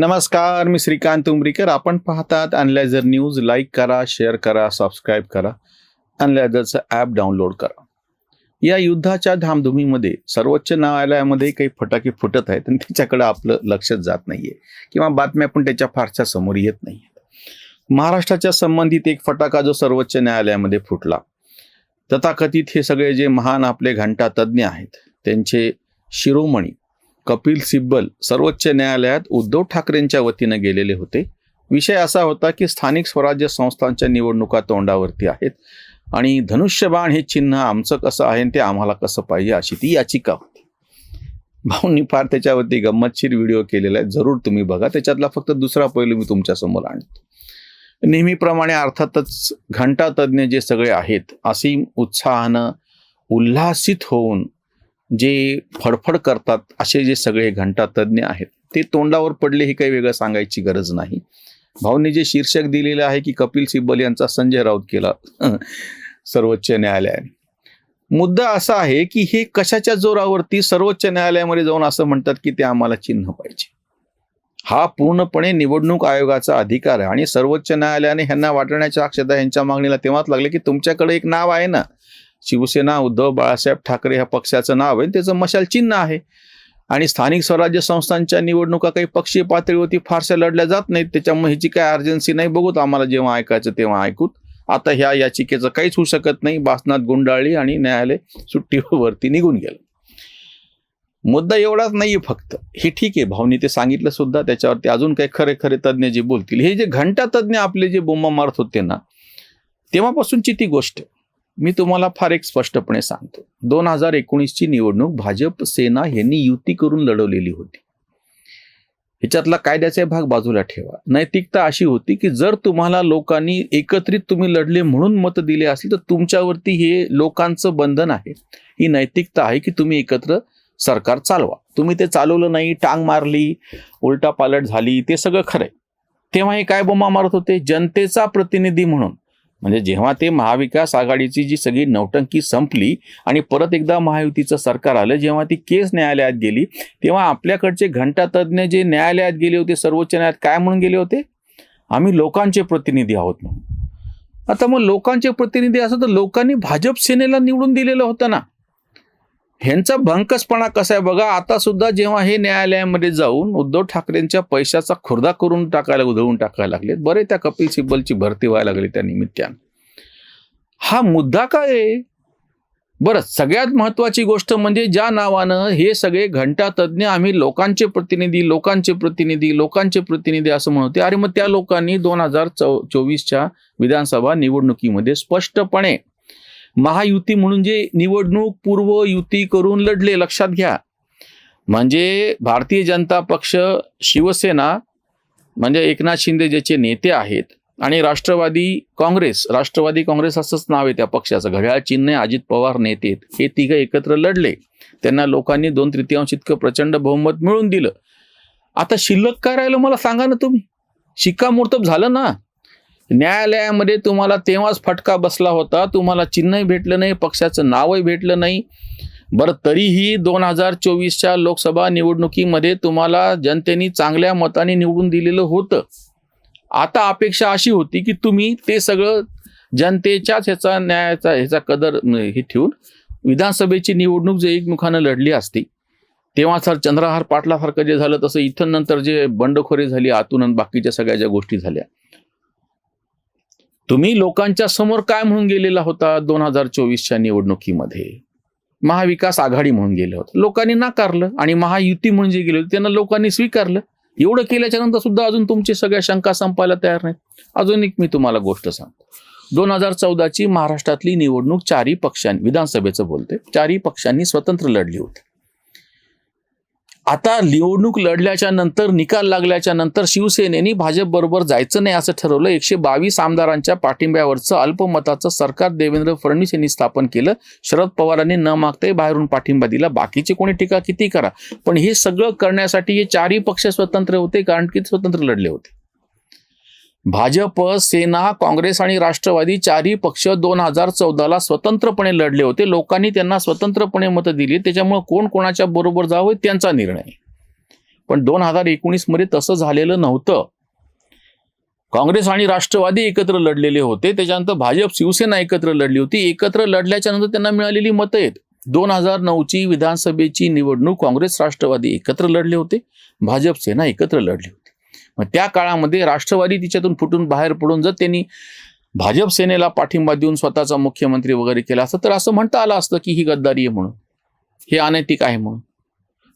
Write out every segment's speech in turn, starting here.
नमस्कार मी श्रीकांत उमरीकर. आपण पाहतात अनलायझर न्यूज लाईक करा शेअर करा सबस्क्राईब करा. अनलायझरचं ॲप डाउनलोड करा. या युद्धाच्या धामधुमीमध्ये सर्वोच्च न्यायालयामध्ये काही फटाके फुटत आहेत आणि त्याच्याकडे आपलं लक्षच जात नाहीये. किंवा बातम्या पण त्याच्या फारशा समोर येत नाही महाराष्ट्राच्या संबंधित एक फटाका जो सर्वोच्च न्यायालयामध्ये फुटला. तथाकथित हे सगळे जे महान आपले घंटा तज्ज्ञ आहेत त्यांचे शिरोमणी कपिल सिब्बल सर्वोच्च न्यायालयात उद्धव ठाकरेंच्या वतीनं गेलेले होते. विषय असा होता की स्थानिक स्वराज्य संस्थांच्या निवडणुका तोंडावरती आहेत आणि धनुष्यबाण हे चिन्ह आमचं कसं आहे ते आम्हाला कसं पाहिजे अशी ती याचिका होती. भाऊंनी फार त्याच्यावरती गंमतशीर व्हिडिओ केलेला आहे. जरूर तुम्ही बघा. त्याच्यातला फक्त दुसरा पैलू मी तुमच्यासमोर आणतो. नेहमीप्रमाणे अर्थातच घंटातज्ज्ञ जे सगळे आहेत असीम उत्साहानं उल्हासित होऊन जे फडफड करतात असे जे सगळे घंटा तज्ज्ञ आहेत ते तोंडावर पडले हे काही वेगळं सांगायची गरज नाही. भाऊंनी जे शीर्षक दिलेलं आहे की कपिल सिब्बल यांचा संजय राऊत केला सर्वोच्च न्यायालयाने. मुद्दा असा आहे की हे कशाच्या जोरावरती सर्वोच्च न्यायालयामध्ये जाऊन असं म्हणतात की ते आम्हाला चिन्ह पाहिजे. हा पूर्णपणे निवडणूक आयोगाचा अधिकार आहे आणि सर्वोच्च न्यायालयाने ह्यांना वाटण्याच्या अक्षता यांच्या मागणीला तेव्हाच लागले की तुमच्याकडे एक नाव आहे ना शिवसेना उद्धव बाळासाहेब ठाकरे ह्या पक्षाचं नाव आहे. त्याचं मशाल चिन्ह आहे. आणि स्थानिक स्वराज्य संस्थांच्या निवडणुका काही पक्षीय पातळीवरती फारशा लढल्या जात नाहीत. त्याच्यामुळे ह्याची काय अर्जन्सी नाही बघूत आम्हाला जेव्हा ऐकायचं तेव्हा ऐकूत. आता ह्या याचिकेचं काहीच होऊ शकत नाही. बासनात गुंडाळली आणि न्यायालय सुट्टीवरती निघून गेलं. मुद्दा एवढाच नाहीये फक्त. हे ठीक आहे. भावनी ते सांगितलं सुद्धा. त्याच्यावरती अजून काही खरे खरे तज्ज्ञ जे बोलतील. हे जे घंटा तज्ज्ञ आपले जे बोंबा मारत होते ना तेव्हापासूनची ती गोष्ट मी तुम्हाला फार एक स्पष्टपणे सांगतो. दोन हजार एकोणीसची निवडणूक भाजप सेना यांनी युती करून लढवलेली होती. ह्याच्यातला कायद्याचा भाग बाजूला ठेवा. नैतिकता अशी होती की जर तुम्हाला लोकांनी एकत्रित तुम्ही लढले म्हणून मत दिले असेल तर तुमच्यावरती हे लोकांचं बंधन आहे. ही नैतिकता आहे की तुम्ही एकत्र सरकार चालवा. तुम्ही ते चालवलं नाही टांग मारली उलटा पालट झाली ते सगळं खरंय. तेव्हा हे काय बोमा मारत होते? जनतेचा प्रतिनिधी म्हणून. म्हणजे जेव्हा ते महाविकास आघाडीची जी सगळी नौटंकी संपली आणि परत एकदा महायुतीचं सरकार आलं जेव्हा ती केस न्यायालयात गेली तेव्हा आपल्याकडचे घंटातज्ज्ञ जे न्यायालयात गेले होते सर्वोच्च न्यायालयात काय म्हणून गेले होते? आम्ही लोकांचे प्रतिनिधी आहोत म्हणून. आता मग लोकांचे प्रतिनिधी असं तर लोकांनी भाजप सेनेला निवडून दिलेलं होतं ना. ह्यांचा भंकसपणा कसा आहे बघा आता सुद्धा जेव्हा हे न्यायालयामध्ये जाऊन उद्धव ठाकरेंच्या पैशाचा खुर्दा करून टाकायला उधळून टाकायला लागले बरे त्या कपिल सिब्बलची भरती व्हायला लागली त्या निमित्तानं. हा मुद्दा काय आहे? बरं सगळ्यात महत्वाची गोष्ट म्हणजे ज्या नावानं हे सगळे घंटा तज्ज्ञ आम्ही लोकांचे प्रतिनिधी लोकांचे प्रतिनिधी लोकांचे प्रतिनिधी असं म्हणते अरे मग त्या लोकांनी दोन हजार चौ चोवीसच्या विधानसभा निवडणुकीमध्ये स्पष्टपणे महायुती म्हणून जे निवडणूक पूर्व युती करून लढले लक्षात घ्या. म्हणजे भारतीय जनता पक्ष शिवसेना म्हणजे एकनाथ शिंदे ज्याचे नेते आहेत आणि राष्ट्रवादी काँग्रेस राष्ट्रवादी काँग्रेस असंच नाव आहे त्या पक्षाचं. घड्याळ चिन्ह अजित पवार नेते हे तिघं एकत्र लढले. त्यांना लोकांनी दोन तृतीयांश इतकं प्रचंड बहुमत मिळून दिलं. आता शिल्लक काय राहिलं मला सांगा ना तुम्ही. शिक्कामोर्तब झालं ना. न्यायालयामध्ये तुम्हाला तेव्हाच फटका बसला होता. तुम्हाला चिन्हही भेटलं नाही पक्षाचं नावही भेटलं नाही. बरं तरीही दोन हजार चोवीसच्या लोकसभा निवडणुकीमध्ये तुम्हाला जनतेने चांगल्या मताने निवडून दिलेलं होतं. आता अपेक्षा अशी होती की तुम्ही ते सगळं जनतेच्याच ह्याचा न्यायाचा ह्याचा कदर हे ठेवून विधानसभेची निवडणूक जे एकमुखानं लढली असती तेव्हा सर चंद्रहार पाटलासारखं जे झालं तसं इथं नंतर जे बंडखोरी झाली आतून आणि बाकीच्या सगळ्या ज्या गोष्टी झाल्या तुम्ही लोकांच्या समोर काय म्हणून गेलेला होता दोन हजार चोवीसच्या निवडणुकीमध्ये? महाविकास आघाडी म्हणून गेले होते. लोकांनी नाकारलं आणि महायुती म्हणून जे गेले होते त्यांना लोकांनी स्वीकारलं. एवढं केल्याच्यानंतर सुद्धा अजून तुमची सगळ्या शंका संपायला तयार नाहीत. अजून एक मी तुम्हाला गोष्ट सांगतो. दोन हजार चौदाची महाराष्ट्रातली निवडणूक चारही पक्षांनी विधानसभेचं बोलते चारही पक्षांनी स्वतंत्र लढली होती. आता निवडणूक लढल्याच्या नंतर निकाल लागल्याच्या नंतर शिवसेनेने भाजप बरोबर जायचं नाही असं ठरवलं. एकशे बावीस आमदारांच्या पाठिंब्यावरचं अल्पमताचं सरकार देवेंद्र फडणवीस यांनी स्थापन केलं. शरद पवारांनी न मागताही बाहेरून पाठिंबा दिला. बाकीचे कोणी टीका किती करा? पण हे सगळं करण्यासाठी हे चारही पक्ष स्वतंत्र होते कारण की स्वतंत्र लढले होते. भाजप सेना काँग्रेस आणि राष्ट्रवादी चारही पक्ष दोन हजार चौदाला स्वतंत्रपणे लढले होते. लोकांनी त्यांना स्वतंत्रपणे मतं दिली. त्याच्यामुळे कोण कोणाच्या बरोबर जावं त्यांचा निर्णय. पण दोन हजार एकोणीसमध्ये तसं झालेलं नव्हतं. काँग्रेस आणि राष्ट्रवादी एकत्र लढलेले होते. त्याच्यानंतर भाजप शिवसेना एकत्र लढली होती. एकत्र लढल्याच्या नंतर त्यांना मिळालेली मतं आहेत. दोन हजार नऊची विधानसभेची निवडणूक काँग्रेस राष्ट्रवादी एकत्र लढले होते. भाजप सेना एकत्र लढली होती. मग त्या काळामध्ये राष्ट्रवादी तिच्यातून फुटून बाहेर पडून जर त्यांनी भाजप सेनेला पाठिंबा देऊन स्वतःचा मुख्यमंत्री वगैरे केला असतं तर असं म्हणता आलं असतं की ही गद्दारी आहे म्हणून. हे अनैतिक आहे म्हणून.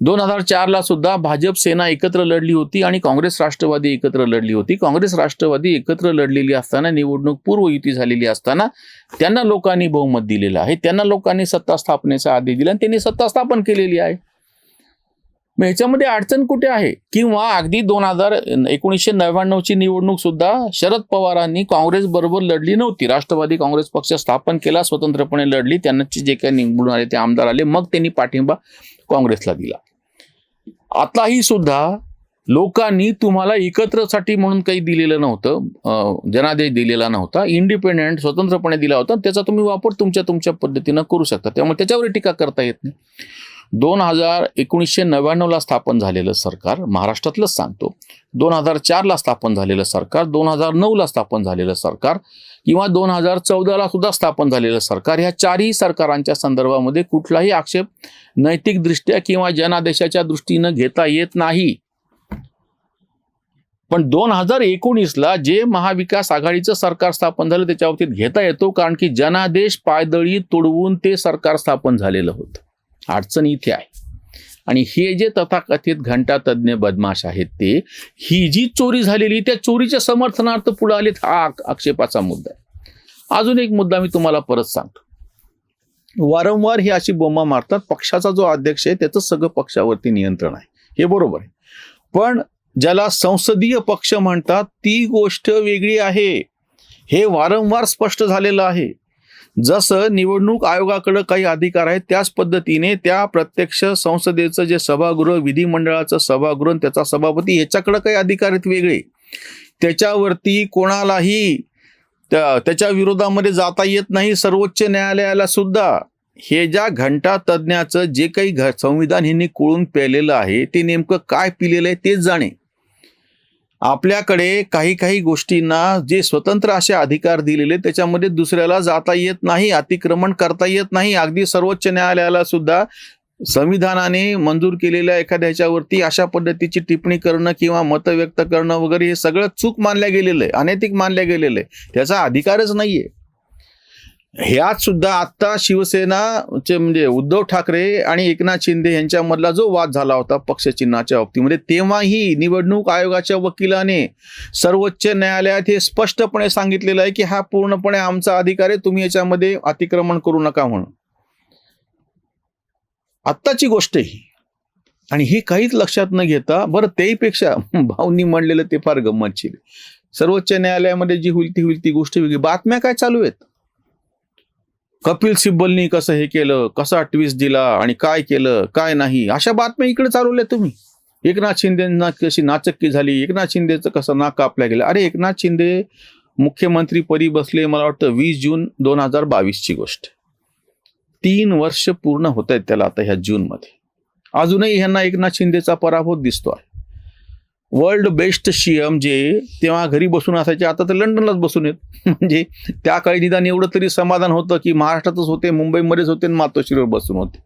दोन हजार चारला सुद्धा भाजप सेना एकत्र लढली होती आणि काँग्रेस राष्ट्रवादी एकत्र लढली होती. काँग्रेस राष्ट्रवादी एकत्र लढलेली असताना निवडणूक पूर्व युती झालेली असताना त्यांना लोकांनी बहुमत दिलेलं आहे. त्यांना लोकांनी सत्ता स्थापनेचा आदेश दिला आणि त्यांनी सत्ता स्थापन केलेली आहे. मग याच्यामध्ये अडचण कुठे आहे? किंवा अगदी दोन हजार एकोणीसशे नव्याण्णवची निवडणूक सुद्धा शरद पवारांनी काँग्रेस बरोबर लढली नव्हती. राष्ट्रवादी काँग्रेस पक्ष स्थापन केला स्वतंत्रपणे लढली. त्यांना जे काही निवडून आले ते आमदार आले. मग त्यांनी पाठिंबा काँग्रेसला दिला. आताही सुद्धा लोकांनी तुम्हाला एकत्रसाठी म्हणून काही दिलेलं नव्हतं. जनादेश दिलेला नव्हता. इंडिपेंडेंट स्वतंत्रपणे दिला होता. त्याचा तुम्ही वापर तुमच्या तुमच्या पद्धतीनं करू शकता. त्यामुळे त्याच्यावर टीका करता येत नाही. दोन हजार एकोणीसशे नव्याण्णवला स्थापन झालेलं सरकार महाराष्ट्रातलंच सांगतो. दोन हजार चारला स्थापन झालेलं सरकार दोन हजार नऊला स्थापन झालेलं सरकार किंवा दोन हजार चौदाला सुद्धा स्थापन झालेलं सरकार ह्या चारही सरकारांच्या संदर्भामध्ये कुठलाही आक्षेप नैतिकदृष्ट्या किंवा जनादेशाच्या दृष्टीनं घेता येत नाही. पण दोन हजार एकोणीसला जे महाविकास आघाडीचं सरकार स्थापन झालं त्याच्या बाबतीत घेता येतो कारण की जनादेश पायदळी तोडवून ते सरकार स्थापन झालेलं होतं. अडचण इथे आहे. आणि हे जे तथाकथित घंटा तज्ज्ञ बदमाश आहेत ते ही जी चोरी झालेली त्या चोरीच्या समर्थनार्थ पुढे आलेत हा आक्षेपाचा मुद्दा आहे. अजून एक मुद्दा मी तुम्हाला परत सांगतो. वारंवार ही अशी बोंबा मारतात पक्षाचा जो अध्यक्ष आहे त्याचं सगळं पक्षावरती नियंत्रण आहे. हे बरोबर आहे. पण ज्याला संसदीय पक्ष म्हणतात ती गोष्ट वेगळी आहे. हे वारंवार स्पष्ट झालेलं आहे. जसं निवडणूक आयोगाकडे काही अधिकार आहेत त्याच पद्धतीने त्या प्रत्यक्ष संसदेचं जे सभागृह विधिमंडळाचं सभागृह त्याचा सभापती याच्याकडे काही अधिकार आहेत वेगळे. त्याच्यावरती कोणालाही त्या त्याच्या विरोधामध्ये जाता येत नाही सर्वोच्च न्यायालयाला सुद्धा. हे ज्या घंटा तज्ज्ञाचं जे काही घ संविधान ह्यांनी कुळून प्यालेलं आहे ते नेमकं काय पिलेलं आहे तेच जाणे. आपल्याकडे काही काही गोष्टींना जे स्वतंत्र असे अधिकार दिलेले त्याच्यामध्ये दुसऱ्याला जाता येत नाही अतिक्रमण करता येत नाही. अगदी सर्वोच्च न्यायालयाला सुद्धा संविधानाने मंजूर केलेल्या एखाद्या ह्याच्यावरती अशा पद्धतीची टिप्पणी करणं किंवा मतं व्यक्त करणं वगैरे हे सगळं चूक मानल्या गेलेलं आहे अनैतिक मानल्या गेलेलं आहे. त्याचा अधिकारच नाहीये. ह्यात सुद्धा आत्ता शिवसेनाचे म्हणजे उद्धव ठाकरे आणि एकनाथ शिंदे यांच्यामधला जो वाद झाला होता पक्षचिन्हाच्या बाबतीमध्ये तेव्हाही निवडणूक आयोगाच्या वकिलाने सर्वोच्च न्यायालयात हे स्पष्टपणे सांगितलेलं आहे की हा पूर्णपणे आमचा अधिकार आहे तुम्ही याच्यामध्ये अतिक्रमण करू नका म्हणून. आत्ताची गोष्ट ही. आणि ही काहीच लक्षात न घेता बरं तेहीपेक्षा भाऊंनी म्हणलेलं ते फार गंमतशीर सर्वोच्च न्यायालयामध्ये जी होईल ती होईल ती गोष्ट वेगळी बातम्या काय चालू आहेत? कपिल सिब्बलनी कसं हे केलं? कसा ट्विस्ट दिला? आणि काय केलं? काय नाही? अशा बातम्या इकडे चालवल्या तुम्ही. एकनाथ शिंदेना कशी नाचक्की झाली. एकनाथ शिंदेचं कसं नाक कापल्या गेलं. अरे एकनाथ शिंदे मुख्यमंत्री पदी बसले मला वाटतं वीस जून दोन हजार बावीसची गोष्ट. तीन वर्ष पूर्ण होत आहेत त्याला आता ह्या जूनमध्ये. अजूनही ह्यांना एकनाथ शिंदेचा पराभव दिसतो आहे वर्ल्ड बेस्ट सीएम जे तेव्हा घरी बसून असायचे आता तर लंडनलाच बसून येत म्हणजे त्या काळी निदान एवढं तरी समाधान होतं की महाराष्ट्रातच होते मुंबईमध्येच होते आणि मातोश्रीवर बसून होते.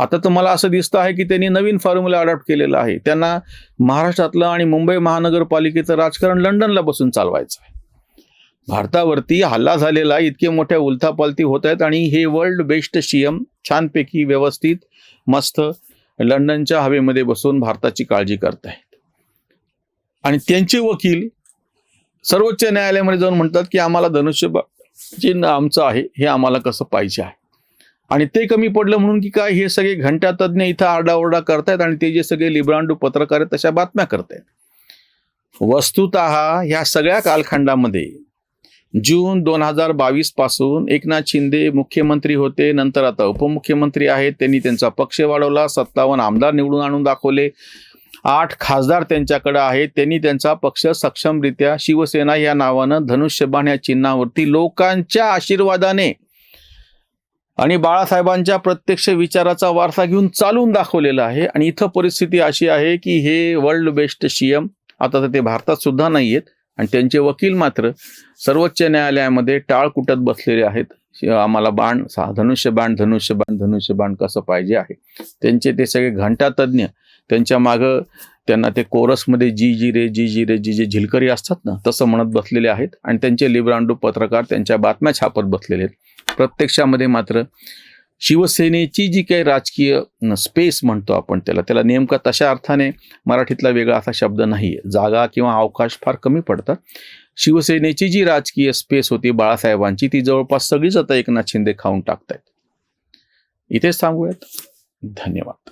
आता तर मला असं दिसतं आहे की त्यांनी नवीन फॉर्म्युला अडॉप्ट केलेला आहे. त्यांना महाराष्ट्रातलं आणि मुंबई महानगरपालिकेचं राजकारण लंडनला बसून चालवायचं आहे. भारतावरती हल्ला झालेला इतके मोठ्या उलथापालथी होत आहेत आणि हे वर्ल्ड बेस्ट सीएम छानपैकी व्यवस्थित मस्त लंडनच्या हवेमध्ये बसून भारताची काळजी करत आहे आणि त्यांचे वकील सर्वोच्च न्यायालयामध्ये जाऊन म्हणतात की आम्हाला धनुष्यबा चिन्ह आमचं आहे हे आम्हाला कसं पाहिजे आहे? आणि ते कमी पडलं म्हणून की काय हे सगळे घंटा तज्ज्ञ इथं आरडाओरडा करतायत आणि ते जे सगळे लिब्रांडू पत्रकार आहेत तशा बातम्या करतायत. वस्तुत ह्या सगळ्या कालखंडामध्ये जून दोन हजार बावीसपासून एकनाथ शिंदे मुख्यमंत्री होते नंतर आता उपमुख्यमंत्री आहेत त्यांनी त्यांचा पक्ष वाढवला सत्तावन्न आमदार निवडून आणून दाखवले आठ खासदार त्यांच्याकडे आहेत. त्यांनी त्यांचा पक्ष सक्षमरित्या शिवसेना या नावानं धनुष्यबाण या चिन्हावरती लोकांच्या आशीर्वादाने आणि बाळासाहेबांच्या प्रत्यक्ष विचाराचा वारसा घेऊन चालून दाखवलेला आहे. आणि इथं परिस्थिती अशी आहे की हे वर्ल्ड बेस्ट सीएम आता तर ते भारतात सुद्धा नाही आहेत. आणि त्यांचे वकील मात्र सर्वोच्च न्यायालयामध्ये टाळ कुटत बसलेले आहेत. आम्हाला बाण सा- धनुष्यबाण धनुष्यबाण धनुष्यबाण कसं पाहिजे आहे? त्यांचे ते सगळे घंटातज्ञ त्यांच्या मागं त्यांना ते कोरसमध्ये जी जी रे जी जी रे जी जे झिलकरी असतात ना तसं म्हणत बसलेले आहेत. आणि त्यांचे लिब्रांडू पत्रकार त्यांच्या बातम्या छापत बसलेले आहेत. प्रत्यक्षामध्ये मात्र शिवसेनेची जी काही राजकीय स्पेस म्हणतो आपण त्याला त्याला नेमका तशा अर्थाने मराठीतला वेगळा असा शब्द नाही आहे जागा किंवा अवकाश फार कमी पडतात. शिवसेनेची जी राजकीय स्पेस होती बाळासाहेबांची ती जवळपास सगळीच आता एकनाथ शिंदे खाऊन टाकतायत. इथेच थांबूयात. धन्यवाद.